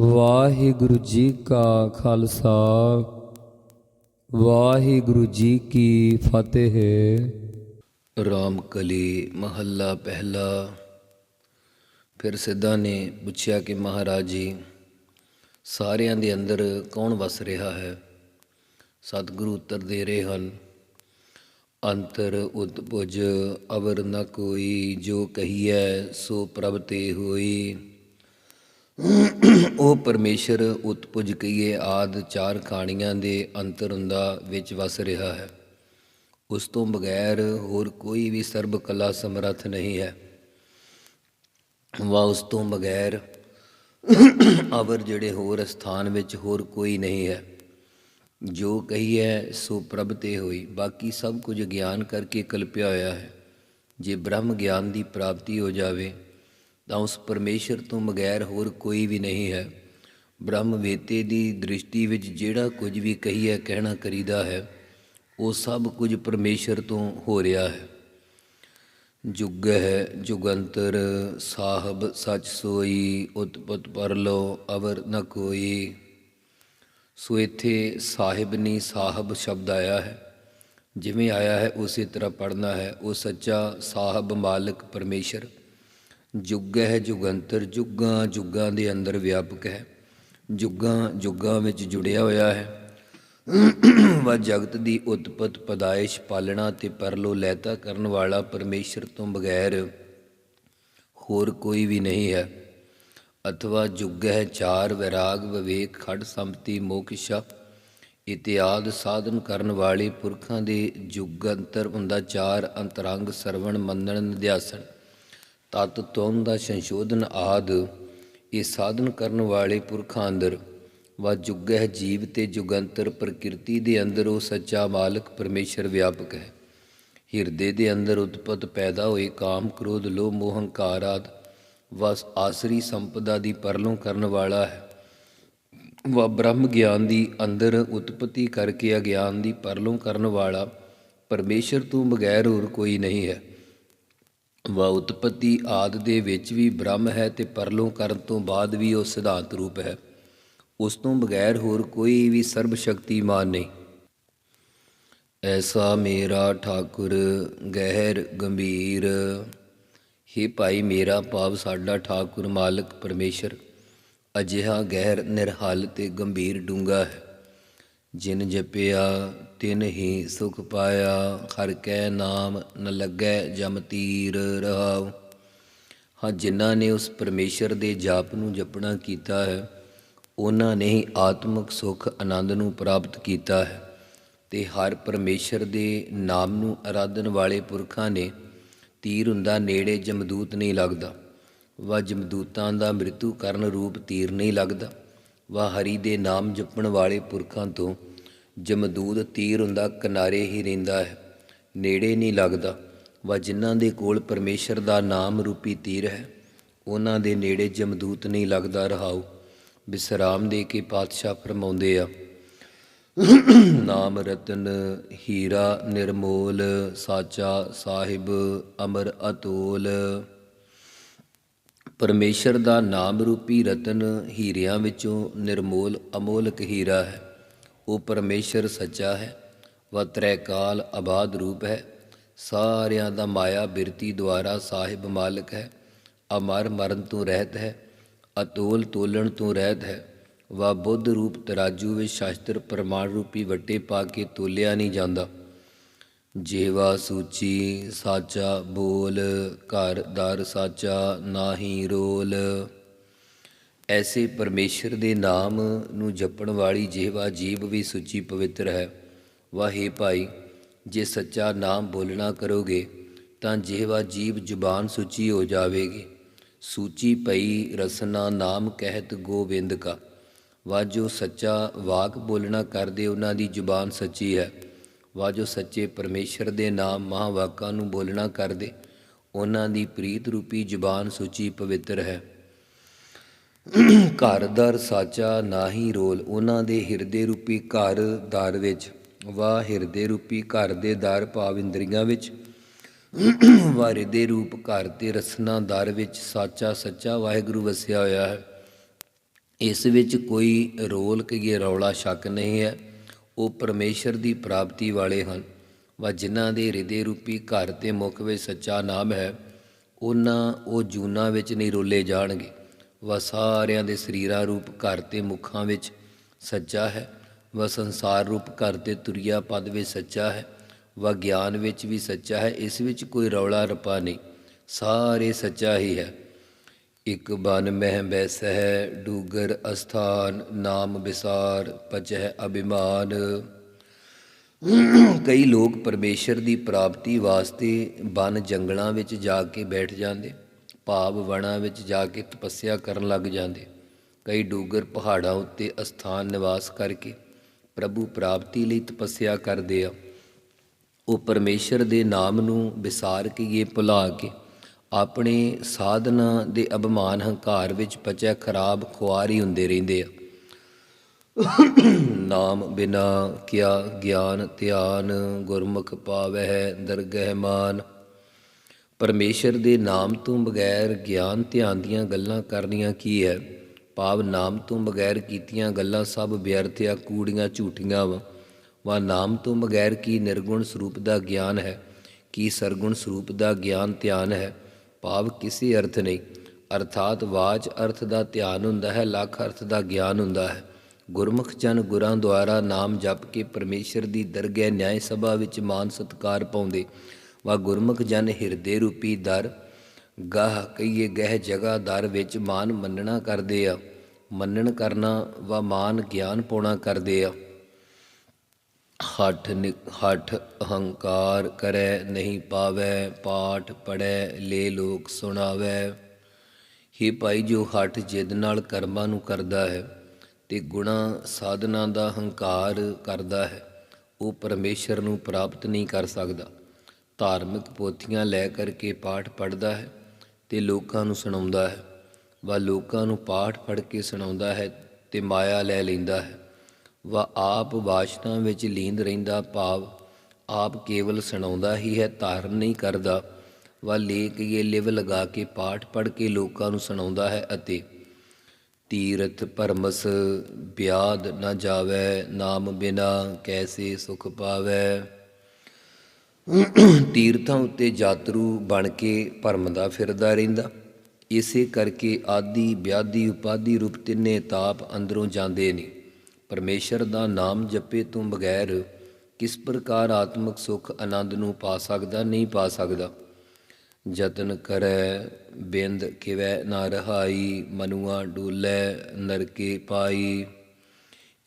ਵਾਹਿਗੁਰੂ ਜੀ ਕਾ ਖਾਲਸਾ, ਵਾਹਿਗੁਰੂ ਜੀ ਕੀ ਫਤਿਹ। ਰਾਮ ਕਲੀ ਮਹੱਲਾ ਪਹਿਲਾ। ਫਿਰ ਸਿੱਧਾ ਨੇ ਪੁੱਛਿਆ ਕਿ ਮਹਾਰਾਜ ਜੀ, ਸਾਰਿਆਂ ਦੇ ਅੰਦਰ ਕੌਣ ਵਸ ਰਿਹਾ ਹੈ? ਸਤਿਗੁਰੂ ਉੱਤਰ ਦੇ ਰਹੇ ਹਨ, ਅੰਤਰ ਉਤਪੁਜ ਅਵਰ ਨ ਕੋਈ, ਜੋ ਕਹੀਐ ਸੋ ਪ੍ਰਭ ਤੇ ਹੋਈ। ਉਹ ਪਰਮੇਸ਼ਰ ਉਤਪੁਜ ਕਹੀਏ ਆਦ ਚਾਰ ਖਾਣੀਆਂ ਦੇ ਅੰਤਰ ਹੁੰਦਾ ਵਿੱਚ ਵਸ ਰਿਹਾ ਹੈ। ਉਸ ਤੋਂ ਬਗੈਰ ਹੋਰ ਕੋਈ ਵੀ ਸਰਬ ਕਲਾ ਸਮਰੱਥ ਨਹੀਂ ਹੈ। ਵਾ ਉਸ ਤੋਂ ਬਗੈਰ ਅਵਰ ਜਿਹੜੇ ਹੋਰ ਸਥਾਨ ਵਿੱਚ ਹੋਰ ਕੋਈ ਨਹੀਂ ਹੈ। ਜੋ ਕਹੀ ਹੈ ਸੋ ਪ੍ਰਭ ਤੇ ਹੋਈ। ਬਾਕੀ ਸਭ ਕੁਝ ਗਿਆਨ ਕਰਕੇ ਕਲਪਿਆ ਹੋਇਆ ਹੈ। ਜੇ ਬ੍ਰਹਮ ਗਿਆਨ ਦੀ ਪ੍ਰਾਪਤੀ ਹੋ ਜਾਵੇ ਤਾਂ ਉਸ ਪਰਮੇਸ਼ਰ ਤੋਂ ਬਗੈਰ ਹੋਰ ਕੋਈ ਵੀ ਨਹੀਂ ਹੈ। ਬ੍ਰਹਮ ਵੇਤੇ ਦੀ ਦ੍ਰਿਸ਼ਟੀ ਵਿੱਚ ਜਿਹੜਾ ਕੁਝ ਵੀ ਕਹੀਏ ਕਹਿਣਾ ਕਰੀਦਾ ਹੈ, ਉਹ ਸਭ ਕੁਝ ਪਰਮੇਸ਼ਰ ਤੋਂ ਹੋ ਰਿਹਾ ਹੈ। ਜੁਗ ਹੈ, ਜੁਗੰਤਰ, ਸਾਹਿਬ ਸਚ ਸੋਈ, ਉਤਪਤ ਪਰਲੋ ਅਵਰ ਨ ਕੋਈ। ਸੋ ਇੱਥੇ ਸਾਹਿਬ ਨਹੀਂ ਸਾਹਿਬ ਸ਼ਬਦ ਆਇਆ ਹੈ। ਜਿਵੇਂ ਆਇਆ ਹੈ, ਉਸੇ ਤਰ੍ਹਾਂ ਪੜਨਾ ਹੈ। ਉਹ ਸੱਚਾ ਸਾਹਿਬ ਮਾਲਕ ਪਰਮੇਸ਼ਰ। ਜੁਗ ਹੈ ਜੁਗੰਤਰ, ਜੁਗਾਂ ਜੁਗਾਂ ਦੇ ਅੰਦਰ ਵਿਆਪਕ ਹੈ। ਜੁਗਾਂ ਜੁਗਾਂ ਵਿੱਚ ਜੁੜਿਆ ਹੋਇਆ ਹੈ। ਵਾ ਜਗਤ ਦੀ ਉਤਪਤ ਪਦਾਇਸ਼ ਪਾਲਣਾ ਤੇ ਪਰਲੋ ਲੈਤਾ ਕਰਨ ਵਾਲਾ ਪਰਮੇਸ਼ਰ ਤੋਂ ਬਗੈਰ ਹੋਰ ਕੋਈ ਵੀ ਨਹੀਂ ਹੈ। ਅਥਵਾ ਜੁਗ ਹੈ ਚਾਰ, ਵਿਰਾਗ, ਵਿਵੇਕ, ਖੜ, ਸੰਪਤੀ ਮੋਖਿਸ਼ਾ ਇਤਿਆਦ ਸਾਧਨ ਕਰਨ ਵਾਲੇ ਪੁਰਖਾਂ ਦੇ ਜੁਗ ਅੰਤਰ ਹੁੰਦਾ ਚਾਰ ਅੰਤਰੰਗ ਸਰਵਣ, ਮੰਨਣ, ਨਿਧਿਆਸਣ। ਤਤ ਤੁਮ ਦਾ ਸੰਸ਼ੋਧਨ ਆਦ, ਇਹ ਸਾਧਨ ਕਰਨ ਵਾਲੇ ਪੁਰਖਾਂ ਅੰਦਰ ਵਾ ਜੁਗ ਜੀਵ ਤੇ ਜੁਗੰਤਰ ਪ੍ਰਕਿਰਤੀ ਦੇ ਅੰਦਰ ਉਹ ਸੱਚਾ ਮਾਲਕ ਪਰਮੇਸ਼ਰ ਵਿਆਪਕ ਹੈ। ਹਿਰਦੇ ਦੇ ਅੰਦਰ ਉਤਪਤ ਪੈਦਾ ਹੋਏ ਕਾਮ, ਕ੍ਰੋਧ, ਲੋਭ, ਮੋਹ, ਹੰਕਾਰ ਆਦ, ਵਸ ਆਸਰੀ ਸੰਪਦਾ ਦੀ ਪਰਲੋਂ ਕਰਨ ਵਾਲਾ ਹੈ। ਵਾ ਬ੍ਰਹਮ ਗਿਆਨ ਦੀ ਅੰਦਰ ਉਤਪਤੀ ਕਰਕੇ ਅਗਿਆਨ ਦੀ ਪਰਲੋਂ ਕਰਨ ਵਾਲਾ ਪਰਮੇਸ਼ਰ ਤੋਂ ਬਗੈਰ ਹੋਰ ਕੋਈ ਨਹੀਂ ਹੈ। ਵਾ ਉਤਪਤੀ ਆਦ ਦੇ ਵਿੱਚ ਵੀ ਬ੍ਰਹਮ ਹੈ ਤੇ ਪਰਲੋਂ ਕਰਨ ਤੋਂ ਬਾਅਦ ਵੀ ਉਹ ਸਿਧਾਂਤ ਰੂਪ ਹੈ। ਉਸ ਤੋਂ ਬਗੈਰ ਹੋਰ ਕੋਈ ਵੀ ਸਰਬ ਸ਼ਕਤੀਮਾਨ ਨਹੀਂ। ਐਸਾ ਮੇਰਾ ਠਾਕੁਰ ਗਹਿਰ ਗੰਭੀਰ, ਹੇ ਭਾਈ ਮੇਰਾ ਭਾਵ ਸਾਡਾ ਠਾਕੁਰ ਮਾਲਕ ਪਰਮੇਸ਼ਰ, ਅਜਿਹਾ ਗਹਿਰ ਨਿਰਹਲ ਤੇ ਗੰਭੀਰ ਡੂੰਗਾ ਹੈ। ਜਿਨ ਜਪਿਆ, ਤਿਨ ਹੀ ਸੁਖ ਪਾਇਆ, ਹਰ ਕੈ ਨਾਮ ਨ ਲੱਗੈ ਜਮ ਤੀਰ ਰਹਾਉ। ਹਾਂ, ਜਿਨ੍ਹਾਂ ਨੇ ਉਸ ਪਰਮੇਸ਼ਰ ਦੇ ਜਾਪ ਨੂੰ ਜਪਣਾ ਕੀਤਾ ਹੈ, ਉਹਨਾਂ ਨੇ ਹੀ ਆਤਮਿਕ ਸੁਖ ਆਨੰਦ ਨੂੰ ਪ੍ਰਾਪਤ ਕੀਤਾ ਹੈ। ਤੇ ਹਰ ਪਰਮੇਸ਼ਰ ਦੇ ਨਾਮ ਨੂੰ ਆਰਾਧਨ ਵਾਲੇ ਪੁਰਖਾਂ ਨੇ, ਤੀਰ ਹੁੰਦਾ ਨੇੜੇ ਜਮਦੂਤ ਨਹੀਂ ਲੱਗਦਾ। ਵਾ ਜਮਦੂਤਾਂ ਦਾ ਮ੍ਰਿਤੂ ਕਰਨ ਰੂਪ ਤੀਰ ਨਹੀਂ ਲੱਗਦਾ। ਵਾ ਦੇ ਨਾਮ ਜਪਣ ਵਾਲੇ ਪੁਰਖਾਂ ਤੋਂ ਜਮਦੂਤ ਤੀਰ ਹੁੰਦਾ, ਕਿਨਾਰੇ ਹੀ ਰਹਿੰਦਾ ਹੈ। ਨੇੜੇ ਨਹੀਂ ਲੱਗਦਾ। ਵਾ ਜਿਨ੍ਹਾਂ ਦੇ ਕੋਲ ਪਰਮੇਸ਼ਰ ਦਾ ਨਾਮ ਰੂਪੀ ਤੀਰ ਹੈ, ਉਹਨਾਂ ਦੇ ਨੇੜੇ ਜਮਦੂਤ ਨਹੀਂ ਲੱਗਦਾ ਰਹਾਉ। ਵਿਸਰਾਮ ਦੇ ਕੇ ਪਾਤਸ਼ਾਹ ਫਰਮਾਉਂਦੇ ਆ, ਨਾਮ ਰਤਨ ਹੀਰਾ ਨਿਰਮੋਲ, ਸਾਚਾ ਸਾਹਿਬ ਅਮਰ ਅਤੋਲ। ਪਰਮੇਸ਼ਰ ਦਾ ਨਾਮ ਰੂਪੀ ਰਤਨ ਹੀਰਿਆਂ ਵਿੱਚੋਂ ਨਿਰਮੋਲ ਅਮੋਲਕ ਹੀਰਾ ਹੈ। ਉਹ ਪਰਮੇਸ਼ਰ ਸੱਚਾ ਹੈ ਵਾ ਤ੍ਰੈਕਾਲ ਆਬਾਦ ਰੂਪ ਹੈ। ਸਾਰਿਆਂ ਦਾ ਮਾਇਆ ਬਿਰਤੀ ਦੁਆਰਾ ਸਾਹਿਬ ਮਾਲਕ ਹੈ। ਅਮਰ ਮਰਨ ਤੋਂ ਰਹਿਤ ਹੈ, ਅਤੋਲ ਤੋਲਣ ਤੋਂ ਰਹਿਤ ਹੈ। ਵਾ ਬੁੱਧ ਰੂਪ ਤਰਾਜੂ ਵਿੱਚ ਸ਼ਾਸਤਰ ਪ੍ਰਮਾਣ ਰੂਪੀ ਵੱਟੇ ਪਾ ਕੇ ਤੋਲਿਆ ਨਹੀਂ ਜਾਂਦਾ। ਜੇਵਾ ਸੂਚੀ ਸਾਚਾ ਬੋਲ, ਘਰ ਦਰ ਸਾਚਾ ਨਾਹੀ ਰੋਲ। ਐਸੇ ਪਰਮੇਸ਼ਰ ਦੇ ਨਾਮ ਨੂੰ ਜਪਣ ਵਾਲੀ ਜੇਵਾ ਜੀਬ ਵੀ ਸੁਚੀ ਪਵਿੱਤਰ ਹੈ। ਵਾਹੇ ਭਾਈ, ਜੇ ਸੱਚਾ ਨਾਮ ਬੋਲਣਾ ਕਰੋਗੇ, ਤਾਂ ਜੇਵਾ ਜੀਬ ਜ਼ੁਬਾਨ ਸੁਚੀ ਹੋ ਜਾਵੇਗੀ। ਸੂਚੀ ਪਈ ਰਸਨਾ ਨਾਮ ਕਹਿਤ ਗੋਬਿੰਦ ਕਾ। ਵਾ ਜੋ ਸੱਚਾ ਵਾਕ ਬੋਲਣਾ ਕਰਦੇ ਉਹਨਾਂ ਦੀ ਜ਼ੁਬਾਨ ਸੱਚੀ ਹੈ। ਵਾ ਜੋ ਸੱਚੇ ਪਰਮੇਸ਼ਰ ਦੇ ਨਾਮ ਮਹਾਵਾਕਾਂ ਨੂੰ ਬੋਲਣਾ ਕਰਦੇ ਉਹਨਾਂ ਦੀ ਪ੍ਰੀਤ ਰੂਪੀ ਜ਼ੁਬਾਨ ਸੂਚੀ ਪਵਿੱਤਰ ਹੈ। ਘਰ ਦਰ ਸਾਚਾ ਨਾਹੀ ਰੋਲ, ਉਹਨਾਂ ਦੇ ਹਿਰਦੇ ਰੂਪੀ ਘਰ ਦਰ ਵਿੱਚ। ਵਾ ਹਿਰਦੇ ਰੂਪੀ ਘਰ ਦੇ ਦਰ ਭਾਵ ਇੰਦਰੀਆਂ ਵਿੱਚ। ਵਾਰੇ ਦੇ ਰੂਪ ਘਰ ਤੇ ਰਸਨਾ ਦਰ ਵਿੱਚ ਸਾਚਾ ਸੱਚਾ ਵਾਹਿਗੁਰੂ ਵਸਿਆ ਹੋਇਆ ਹੈ। ਇਸ ਵਿੱਚ ਕੋਈ ਰੋਲ ਕਹੀਏ ਰੌਲਾ ਸ਼ੱਕ ਨਹੀਂ ਹੈ। ਉਹ ਪਰਮੇਸ਼ਰ ਦੀ ਪ੍ਰਾਪਤੀ ਵਾਲੇ ਹਨ। ਵਾ ਜਿਨ੍ਹਾਂ ਦੇ ਹਿਰਦੇ ਰੂਪੀ ਘਰ ਤੇ ਮੁਖ ਵਿੱਚ ਸੱਚਾ ਨਾਮ ਹੈ, ਉਹਨਾਂ ਉਹ ਜੂਨਾ ਵਿੱਚ ਨਹੀਂ ਰੋਲੇ ਜਾਣਗੇ। ਵਾ ਸਾਰਿਆਂ ਦੇ ਸਰੀਰਾਂ ਰੂਪ ਘਰ ਤੇ ਮੁਖਾਂ ਵਿੱਚ ਸੱਚਾ ਹੈ। ਵਾ ਸੰਸਾਰ ਰੂਪ ਘਰ ਤੇ ਤੁਰਿਆ ਪਦ ਵਿੱਚ ਸੱਚਾ ਹੈ। ਵਾ ਗਿਆਨ ਵਿੱਚ ਵੀ ਸੱਚਾ ਹੈ, ਇਸ ਵਿੱਚ ਕੋਈ ਰੌਲਾ ਰਪਾ ਨਹੀਂ। ਸਾਰੇ ਸੱਚਾ ਹੀ ਹੈ। ਇਕ ਬਨ ਮਹਿ ਬੈਸਹਿ, ਡੂਗਰ ਅਸਥਾਨ ਨਾਮ ਵਿਸਾਰ ਪਚਹਿ ਅਭਿਮਾਨ। ਕਈ ਲੋਕ ਪਰਮੇਸ਼ਰ ਦੀ ਪ੍ਰਾਪਤੀ ਵਾਸਤੇ ਬਨ ਜੰਗਲਾਂ ਵਿੱਚ ਜਾ ਕੇ ਬੈਠ ਜਾਂਦੇ, ਭਾਵ ਵਣਾ ਵਿੱਚ ਜਾ ਕੇ ਤਪੱਸਿਆ ਕਰਨ ਲੱਗ ਜਾਂਦੇ। ਕਈ ਡੂਗਰ ਪਹਾੜਾਂ ਉੱਤੇ ਅਸਥਾਨ ਨਿਵਾਸ ਕਰਕੇ ਪ੍ਰਭੂ ਪ੍ਰਾਪਤੀ ਲਈ ਤਪੱਸਿਆ ਕਰਦੇ ਆ। ਉਹ ਪਰਮੇਸ਼ਰ ਦੇ ਨਾਮ ਨੂੰ ਵਿਸਾਰ ਕੇ ਇਹ ਭੁਲਾ ਕੇ ਆਪਣੇ ਸਾਧਨਾ ਦੇ ਅਭਿਮਾਨ ਹੰਕਾਰ ਵਿੱਚ ਪਚਿਆ ਖਰਾਬ ਖੁਆਰੀ ਹੁੰਦੇ ਰਹਿੰਦੇ ਆ। ਨਾਮ ਬਿਨਾ ਕਿਆ ਗਿਆਨ ਧਿਆਨ ਗੁਰਮੁਖ ਪਾਵਹਿ ਦਰਗਹਿ ਮਾਨ। ਪਰਮੇਸ਼ਰ ਦੇ ਨਾਮ ਤੋਂ ਬਗੈਰ ਗਿਆਨ ਧਿਆਨ ਦੀਆਂ ਗੱਲਾਂ ਕਰਨੀਆਂ ਕੀ ਹੈ? ਭਾਵ ਨਾਮ ਤੋਂ ਬਗੈਰ ਕੀਤੀਆਂ ਗੱਲਾਂ ਸਭ ਵਿਅਰਥ ਆ ਕੂੜੀਆਂ, ਝੂਠੀਆਂ ਵਾ। ਵਾ ਨਾਮ ਤੋਂ ਬਗੈਰ ਕੀ ਨਿਰਗੁਣ ਸਰੂਪ ਦਾ ਗਿਆਨ ਹੈ? ਕੀ ਸਰਗੁਣ ਸਰੂਪ ਦਾ ਗਿਆਨ ਧਿਆਨ ਹੈ? ਭਾਵ ਕਿਸੇ ਅਰਥ ਨਹੀਂ। ਅਰਥਾਤ ਵਾਚ ਅਰਥ ਦਾ ਧਿਆਨ ਹੁੰਦਾ ਹੈ, ਲੱਖ ਅਰਥ ਦਾ ਗਿਆਨ ਹੁੰਦਾ ਹੈ। ਗੁਰਮੁਖ ਜਨ ਗੁਰਾਂ ਦੁਆਰਾ ਨਾਮ ਜਪ ਕੇ ਪਰਮੇਸ਼ਰ ਦੀ ਦਰਗਹਿ ਨਿਆਇ ਸਭਾ ਵਿੱਚ ਮਾਨ ਸਤਕਾਰ ਪਾਉਂਦੇ। ਵਾ ਗੁਰਮੁਖ ਜਨ ਹਿਰਦੇ ਰੂਪੀ ਦਰ, ਗਾਹ ਕਈਏ ਗਹਿ ਜਗ੍ਹਾ ਦਰ ਵਿੱਚ ਮਾਨ ਮੰਨਣਾ ਕਰਦੇ ਆ। ਮੰਨਣ ਕਰਨਾ ਵਾ ਮਾਨ ਗਿਆਨ ਪਾਉਣਾ ਕਰਦੇ ਆ। ਹਠ ਨਿ- ਹਠ ਅਹੰਕਾਰ ਕਰੈ, ਨਹੀਂ ਪਾਵੈ, ਪਾਠ ਪੜੈ, ਲੈ ਲੋਕ ਸੁਣਾਵੈ। ਹੀ ਭਾਈ, ਜੋ ਹਠ ਜਿੱਦ ਨਾਲ ਕਰਮਾਂ ਨੂੰ ਕਰਦਾ ਹੈ, ਤੇ ਗੁਣਾ ਸਾਧਨਾ ਦਾ ਹੰਕਾਰ ਕਰਦਾ ਹੈ, ਉਹ ਪਰਮੇਸ਼ਰ ਨੂੰ ਪ੍ਰਾਪਤ ਨਹੀਂ ਕਰ ਸਕਦਾ। ਧਾਰਮਿਕ ਪੋਥੀਆਂ ਲੈ ਕਰਕੇ ਪਾਠ ਪੜਦਾ ਹੈ, ਤੇ ਲੋਕਾਂ ਨੂੰ ਸੁਣਾਉਂਦਾ ਹੈ। ਵਾ ਲੋਕਾਂ ਨੂੰ ਪਾਠ ਪੜ ਕੇ ਸੁਣਾਉਂਦਾ ਹੈ, ਤੇ ਮਾਇਆ ਲੈ ਲੈਂਦਾ ਹੈ। ਵਾ ਆਪ ਵਾਸ਼ਨਾ ਵਿੱਚ ਲੀਨ ਰਹਿੰਦਾ ਭਾਵ ਆਪ ਕੇਵਲ ਸੁਣਾਉਂਦਾ ਹੀ ਹੈ, ਧਾਰਨ ਨਹੀਂ ਕਰਦਾ। ਵਾ ਲੇਕ ਇਹ ਲਿਵ ਲਗਾ ਕੇ ਪਾਠ ਪੜ ਕੇ ਲੋਕਾਂ ਨੂੰ ਸੁਣਾਉਂਦਾ ਹੈ ਅਤੇ ਤੀਰਥ ਪਰਮਸ ਬਿਆਦ ਨਾ ਜਾਵੇ, ਨਾਮ ਬਿਨਾ ਕੈਸੇ ਸੁਖ ਪਾਵੇ। ਤੀਰਥਾਂ ਉੱਤੇ ਯਾਤਰੂ ਬਣ ਕੇ ਭਰਮ ਦਾ ਫਿਰਦਾ ਰਹਿੰਦਾ। ਇਸੇ ਕਰਕੇ ਆਦੀ ਵਿਆਦੀ ਉਪਾਦੀ ਰੂਪ ਤਿੰਨੇ ਤਾਪ ਅੰਦਰੋਂ ਜਾਂਦੇ ਨੇ। ਪਰਮੇਸ਼ਰ ਦਾ ਨਾਮ ਜਪੇ ਤੋਂ ਬਗੈਰ ਕਿਸ ਪ੍ਰਕਾਰ ਆਤਮਿਕ ਸੁਖ ਆਨੰਦ ਨੂੰ ਪਾ ਸਕਦਾ, ਨਹੀਂ ਪਾ ਸਕਦਾ। ਯਤਨ ਕਰੈ, ਬਿੰਦ ਕਿਵੈ ਨਾ ਰਹਾਈ, ਮਨੁਆ ਡੂਲੇ, ਨਰਕੇ ਪਾਈ।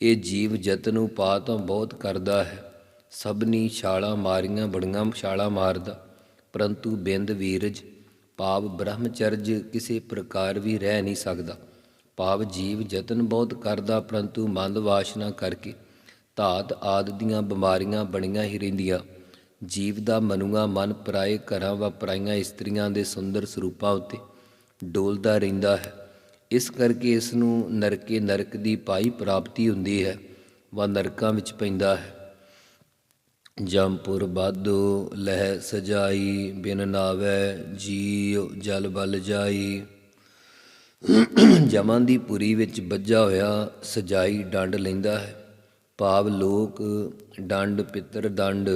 ਇਹ ਜੀਵ ਜਤਨ ਉਪਾਅ ਤਾਂ ਬਹੁਤ ਕਰਦਾ ਹੈ। ਸਭਨੀ ਛਾਲਾਂ ਮਾਰੀਆਂ ਬੜੀਆਂ ਛਾਲਾਂ ਮਾਰਦਾ। ਪਰੰਤੂ ਬਿੰਦ ਵੀਰਜ, ਪਾਪ ਬ੍ਰਹਮਚਰਜ ਕਿਸੇ ਪ੍ਰਕਾਰ ਵੀ ਰਹਿ ਨਹੀਂ ਸਕਦਾ। ਭਾਵ ਜੀਵ ਯਤਨ ਬਹੁਤ ਕਰਦਾ, ਪਰੰਤੂ ਮੰਦ ਵਾਸ਼ਨਾ ਕਰਕੇ ਧਾਤ ਆਦ ਦੀਆਂ ਬਿਮਾਰੀਆਂ ਬਣੀਆਂ ਹੀ ਰਹਿੰਦੀਆਂ। ਜੀਵ ਦਾ ਮਨੂਆ ਮਨ ਪਰਾਏ ਘਰਾਂ ਵਾ ਇਸਤਰੀਆਂ ਦੇ ਸੁੰਦਰ ਸਰੂਪਾਂ ਉੱਤੇ ਡੋਲਦਾ ਰਹਿੰਦਾ ਹੈ। ਇਸ ਕਰਕੇ ਇਸ ਨੂੰ ਨਰਕੇ ਨਰਕ ਦੀ ਪਾਈ ਪ੍ਰਾਪਤੀ ਹੁੰਦੀ ਹੈ, ਵਾ ਨਰਕਾਂ ਵਿੱਚ ਪੈਂਦਾ ਹੈ। ਜੰਪੁਰ ਬਾਦੋ ਲਹਿ ਸਜਾਈ, ਬਿਨ ਨਾਵੇ ਜੀਉ ਜਲ ਬਲ ਜਾਈ। ਜਮਾਂ ਦੀ ਪੁਰੀ ਵਿੱਚ ਬੱਜਾ ਹੋਇਆ ਸਜਾਈ ਡੰਡ ਲੈਂਦਾ ਹੈ। ਭਾਵ ਲੋਕ ਡੰਡ, ਪਿੱਤਰ ਦੰਡ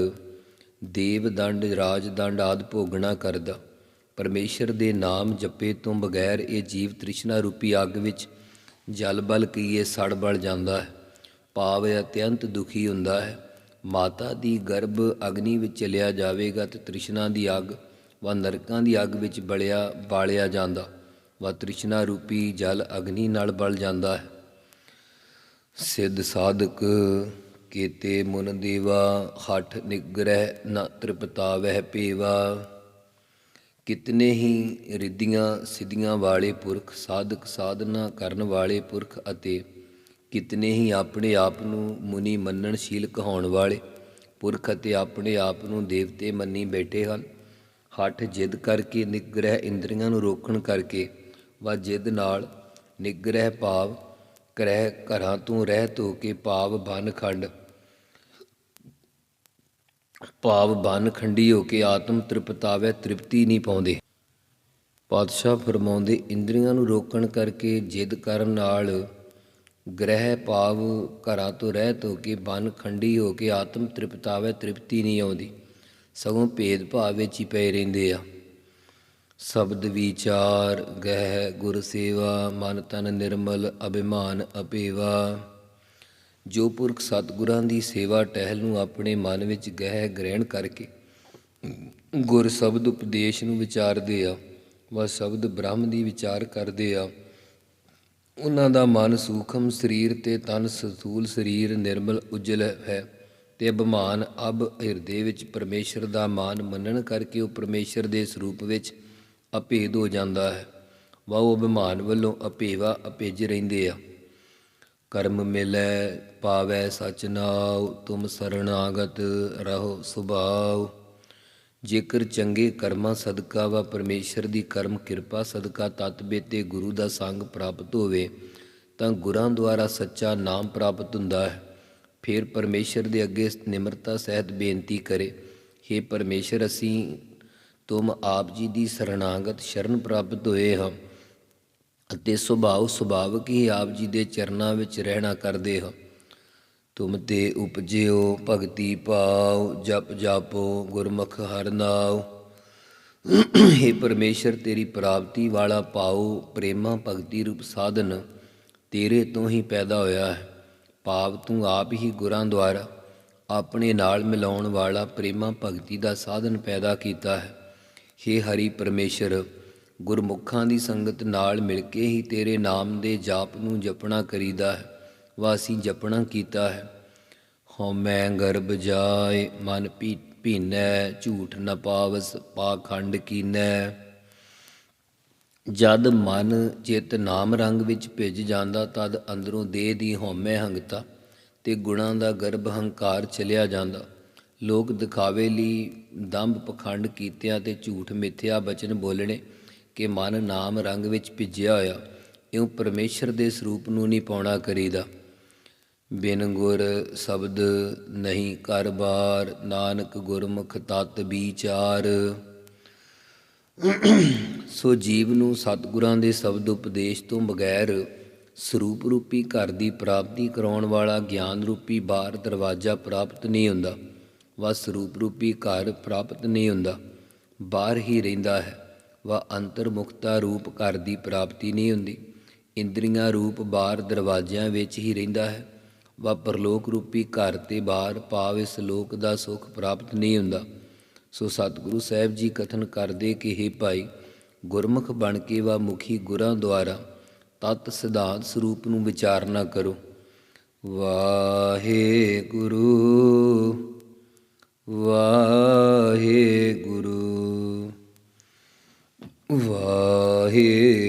ਦੇਵ ਦੰਡ ਰਾਜ ਦੰਡ ਆਦ ਭੋਗਣਾ ਕਰਦਾ। ਪਰਮੇਸ਼ਰ ਦੇ ਨਾਮ ਜਪੇ ਤੋਂ ਬਗੈਰ ਇਹ ਜੀਵ ਤ੍ਰਿਸ਼ਨਾ ਰੂਪੀ ਅੱਗ ਵਿੱਚ ਜਲ ਬਲ ਕੀਏ ਸੜ ਬਲ ਜਾਂਦਾ ਹੈ। ਭਾਵ ਇਹ ਅਤਿਅੰਤ ਦੁਖੀ ਹੁੰਦਾ ਹੈ। ਮਾਤਾ ਦੀ ਗਰਭ ਅਗਨੀ ਵਿੱਚ ਚਲਿਆ ਜਾਵੇਗਾ ਤੇ ਤ੍ਰਿਸ਼ਨਾ ਦੀ ਅੱਗ ਵਾ ਨਰਕਾਂ ਦੀ ਅੱਗ ਵਿੱਚ ਬਲਿਆ, ਬਾਲਿਆ ਜਾਂਦਾ। ਵਾ ਤ੍ਰਿਸ਼ਨਾ ਰੂਪੀ ਜਲ ਅਗਨੀ ਨਾਲ ਬਲ ਜਾਂਦਾ ਹੈ। ਸਿੱਧ ਸਾਧਕ ਕੀਤੇ ਮਨ ਦੇਵਾ, ਹਠ ਨਿਗ੍ਰਹਿ ਨ ਤ੍ਰਿਪਤਾਵਹਿ ਪੇਵਾ। ਕਿਤਨੇ ਹੀ ਰਿੱਧੀਆਂ ਸਿੱਧੀਆਂ ਵਾਲੇ ਪੁਰਖ ਸਾਧਕ ਸਾਧਨਾ ਕਰਨ ਵਾਲੇ ਪੁਰਖ ਅਤੇ ਕਿਤਨੇ ਹੀ ਆਪਣੇ ਆਪ ਨੂੰ ਮੁਨੀ ਮੰਨਣਸ਼ੀਲ ਕਹਾਉਣ ਵਾਲੇ ਪੁਰਖ ਅਤੇ ਆਪਣੇ ਆਪ ਨੂੰ ਦੇਵਤੇ ਮੰਨੀ ਬੈਠੇ ਹਨ। ਹੱਠ ਜਿੱਦ ਕਰਕੇ ਨਿਗ੍ਰਹਿ ਇੰਦਰੀਆਂ ਨੂੰ ਰੋਕਣ ਕਰਕੇ ਵਾ ਜਿੱਦ ਨਾਲ ਨਿਗ੍ਰਹਿ ਭਾਵ ਕਰਹਿ ਘਰਾਂ ਤੋਂ ਰਹਿਤ ਹੋ ਕੇ ਭਾਵ ਬਨ ਖੰਡ। ਭਾਵ ਬਨ ਖੰਡੀ ਹੋ ਕੇ ਆਤਮ ਤ੍ਰਿਪਤਾਵੇ ਤ੍ਰਿਪਤੀ ਨਹੀਂ ਪਾਉਂਦੇ। ਪਾਤਸ਼ਾਹ ਫਰਮਾਉਂਦੇ, ਇੰਦਰੀਆਂ ਨੂੰ ਰੋਕਣ ਕਰਕੇ ਜਿੱਦ ਕਰਨ ਨਾਲ ਗ੍ਰਹਿ ਭਾਵ ਘਰਾਂ ਤੋਂ ਰਹਿਤ ਹੋ ਕੇ ਬਨ ਖੰਡੀ ਹੋ ਕੇ ਆਤਮ ਤ੍ਰਿਪਤਾਵੇ ਤ੍ਰਿਪਤੀ ਨਹੀਂ ਆਉਂਦੀ। ਸਗੋਂ ਭੇਦ ਭਾਵ ਵਿੱਚ ਹੀ ਪਏ ਰਹਿੰਦੇ ਆ। ਸ਼ਬਦ ਵਿਚਾਰ ਗਹਿ ਗੁਰ ਸੇਵਾ, ਮਨ ਤਨ ਨਿਰਮਲ ਅਭਿਮਾਨ ਅਪੇਵਾ। ਜੋ ਪੁਰਖ ਸਤਿਗੁਰਾਂ ਦੀ ਸੇਵਾ ਟਹਿਲ ਨੂੰ ਆਪਣੇ ਮਨ ਵਿੱਚ ਗਹਿ ਗ੍ਰਹਿਣ ਕਰਕੇ ਗੁਰ ਸ਼ਬਦ ਉਪਦੇਸ਼ ਨੂੰ ਵਿਚਾਰਦੇ ਆ, ਵਾ ਸ਼ਬਦ ਬ੍ਰਹਮ ਦੀ ਵਿਚਾਰ ਕਰਦੇ ਆ, ਉਹਨਾਂ ਦਾ ਮਨ ਸੂਖਮ ਸਰੀਰ ਤੇ ਤਨ ਸਥੂਲ ਸਰੀਰ ਨਿਰਮਲ ਉਜਲ ਹੈ ਤੇ ਅਭਿਮਾਨ ਅਬ ਹਿਰਦੇ ਵਿੱਚ ਪਰਮੇਸ਼ਰ ਦਾ ਮਾਨ ਮੰਨਣ ਕਰਕੇ ਉਹ ਪਰਮੇਸ਼ਰ ਦੇ ਸਰੂਪ ਵਿੱਚ ਅਭੇਦ ਹੋ ਜਾਂਦਾ ਹੈ। ਵਾ ਉਹ ਅਭਿਮਾਨ ਵੱਲੋਂ ਅਪੇਵਾ ਅਭੇਜ ਰਹਿੰਦੇ ਆ। ਕਰਮ ਮਿਲੈ, ਪਾਵੈ ਸਚ ਨਾਉ, ਤੁਮ ਸਰਣਾਗਤ ਰਹੋ ਸੁਭਾਉ। ਜੇਕਰ ਚੰਗੇ ਕਰਮਾਂ ਸਦਕਾ ਵਾ, ਪਰਮੇਸ਼ਰ ਦੀ ਕਰਮ ਕਿਰਪਾ ਸਦਕਾ, ਤਤ ਬੇਤੇ ਗੁਰੂ ਦਾ ਸੰਗ ਪ੍ਰਾਪਤ ਹੋਵੇ, ਤਾਂ ਗੁਰਾਂ ਦੁਆਰਾ ਸੱਚਾ ਨਾਮ ਪ੍ਰਾਪਤ ਹੁੰਦਾ ਹੈ। ਫਿਰ ਪਰਮੇਸ਼ਰ ਦੇ ਅੱਗੇ ਨਿਮਰਤਾ ਸਹਿਤ ਬੇਨਤੀ ਕਰੇ हे ਪਰਮੇਸ਼ਰ, ਅਸੀਂ ਤੁਮ ਆਪ ਜੀ ਦੀ ਸਰਣਾਗਤ ਸ਼ਰਨ ਪ੍ਰਾਪਤ ਹੋਏ ਹਾਂ ਅਤੇ ਸੁਭਾਉ ਸੁਭਾਵਕ ਹੀ ਆਪ ਜੀ ਦੇ ਚਰਨਾਂ ਵਿੱਚ ਰਹਿਣਾ ਕਰਦੇ ਹਾਂ ਤੁਮ ਤੇ ਉਪਜਿਓ, ਭਗਤੀ ਪਾਉ ਜਪ ਜਾਪੋ, ਗੁਰਮੁਖ ਹਰਿ ਨਾਉ। हे ਪਰਮੇਸ਼ਰ, ਤੇਰੀ ਪ੍ਰਾਪਤੀ ਵਾਲਾ ਪਾਉ ਪ੍ਰੇਮਾ ਭਗਤੀ ਰੂਪ ਸਾਧਨ, ਤੇਰੇ ਤੋਂ ਹੀ ਪੈਦਾ ਹੋਇਆ ਹੈ। ਭਾਵ ਤੂੰ ਆਪ ਹੀ ਗੁਰਾਂ ਦੁਆਰਾ ਆਪਣੇ ਨਾਲ ਮਿਲਾਉਣ ਵਾਲਾ ਪ੍ਰੇਮਾ ਭਗਤੀ ਦਾ ਸਾਧਨ ਪੈਦਾ ਕੀਤਾ ਹੈ। ਹੇ ਹਰੀ ਪਰਮੇਸ਼ਰ, ਗੁਰਮੁਖਾਂ ਦੀ ਸੰਗਤ ਨਾਲ ਮਿਲ ਕੇ ਹੀ ਤੇਰੇ ਨਾਮ ਦੇ ਜਾਪ ਨੂੰ ਜਪਣਾ ਕਰੀਦਾ ਹੈ, ਵਾਸੀ ਜਪਣਾ ਕੀਤਾ ਹੈ। ਹਉਮੈ ਗਰਭ ਜਾਏ, ਮਨ ਪੀ ਭੀਨੈ, ਝੂਠ ਨ ਪਾਵਸ, ਪਾਖੰਡ ਕੀਨੈ। ਜਦ ਮਨ ਚਿਤ ਨਾਮ ਰੰਗ ਵਿੱਚ ਭਿੱਜ ਜਾਂਦਾ, ਤਦ ਅੰਦਰੋਂ ਦੇਹ ਦੀ ਹਉਮੈ ਹੰਗਤਾ, ਤੇ ਗੁਣਾਂ ਦਾ ਗਰਭ ਹੰਕਾਰ ਚਲਿਆ ਜਾਂਦਾ। ਲੋਕ ਦਿਖਾਵੇ ਲਈ ਦੰਭ ਪਖੰਡ ਕੀਤਿਆਂ ਤੇ ਝੂਠ ਮਿੱਥਿਆ ਬਚਨ ਬੋਲਣੇ ਕਿ ਮਨ ਨਾਮ ਰੰਗ ਵਿੱਚ ਭਿੱਜਿਆ ਹੋਇਆ, ਇਉਂ ਪਰਮੇਸ਼ਰ ਦੇ ਸਰੂਪ ਨੂੰ ਨਹੀਂ ਪਾਉਣਾ ਕਰੀਦਾ। ਬਿਨ ਗੁਰ ਸ਼ਬਦ ਨਹੀਂ ਕਰਬਾਰ ਨਾਨਕ ਗੁਰਮੁਖ ਤਤ ਵਿਚਾਰ। ਸੋ ਜੀਵ ਨੂੰ ਸਤਿਗੁਰਾਂ ਦੇ ਸ਼ਬਦ ਉਪਦੇਸ਼ ਤੋਂ ਬਗੈਰ ਸਰੂਪ ਰੂਪੀ ਘਰ ਦੀ ਪ੍ਰਾਪਤੀ ਕਰਾਉਣ ਵਾਲਾ ਗਿਆਨ ਰੂਪੀ ਬਾਰ ਦਰਵਾਜ਼ਾ ਪ੍ਰਾਪਤ ਨਹੀਂ ਹੁੰਦਾ। ਵਾ ਸਰੂਪ ਰੂਪੀ ਘਰ ਪ੍ਰਾਪਤ ਨਹੀਂ ਹੁੰਦਾ। ਬਾਹਰ ਹੀ ਰਹਿੰਦਾ ਹੈ। ਵਾ ਅੰਤਰਮੁਖਤਾ ਰੂਪ ਘਰ ਦੀ ਪ੍ਰਾਪਤੀ ਨਹੀਂ ਹੁੰਦੀ। ਇੰਦਰੀਆਂ ਰੂਪ ਬਾਹਰ ਦਰਵਾਜ਼ਿਆਂ ਵਿੱਚ ਹੀ ਰਹਿੰਦਾ ਹੈ। ਵਾ ਪਰਲੋਕ ਰੂਪੀ ਘਰ ਤੇ ਬਾਹਰ ਭਾਵ ਇਸ ਲੋਕ ਦਾ ਸੁਖ ਪ੍ਰਾਪਤ ਨਹੀਂ ਹੁੰਦਾ। ਸੋ ਸਤਿਗੁਰੂ ਸਾਹਿਬ ਜੀ ਕਥਨ ਕਰਦੇ ਕਿ हे ਭਾਈ, ਗੁਰਮੁਖ ਬਣ ਕੇ ਵਾ ਮੁਖੀ ਗੁਰਾਂ ਦੁਆਰਾ ਤਤ ਸਿਧਾਂਤ ਸਰੂਪ ਨੂੰ ਵਿਚਾਰਨਾ ਕਰੋ। ਵਾਹਿਗੁਰੂ। ਵਾਹਿਗੁਰੂ ਵਾਹਿਗੁਰੂ।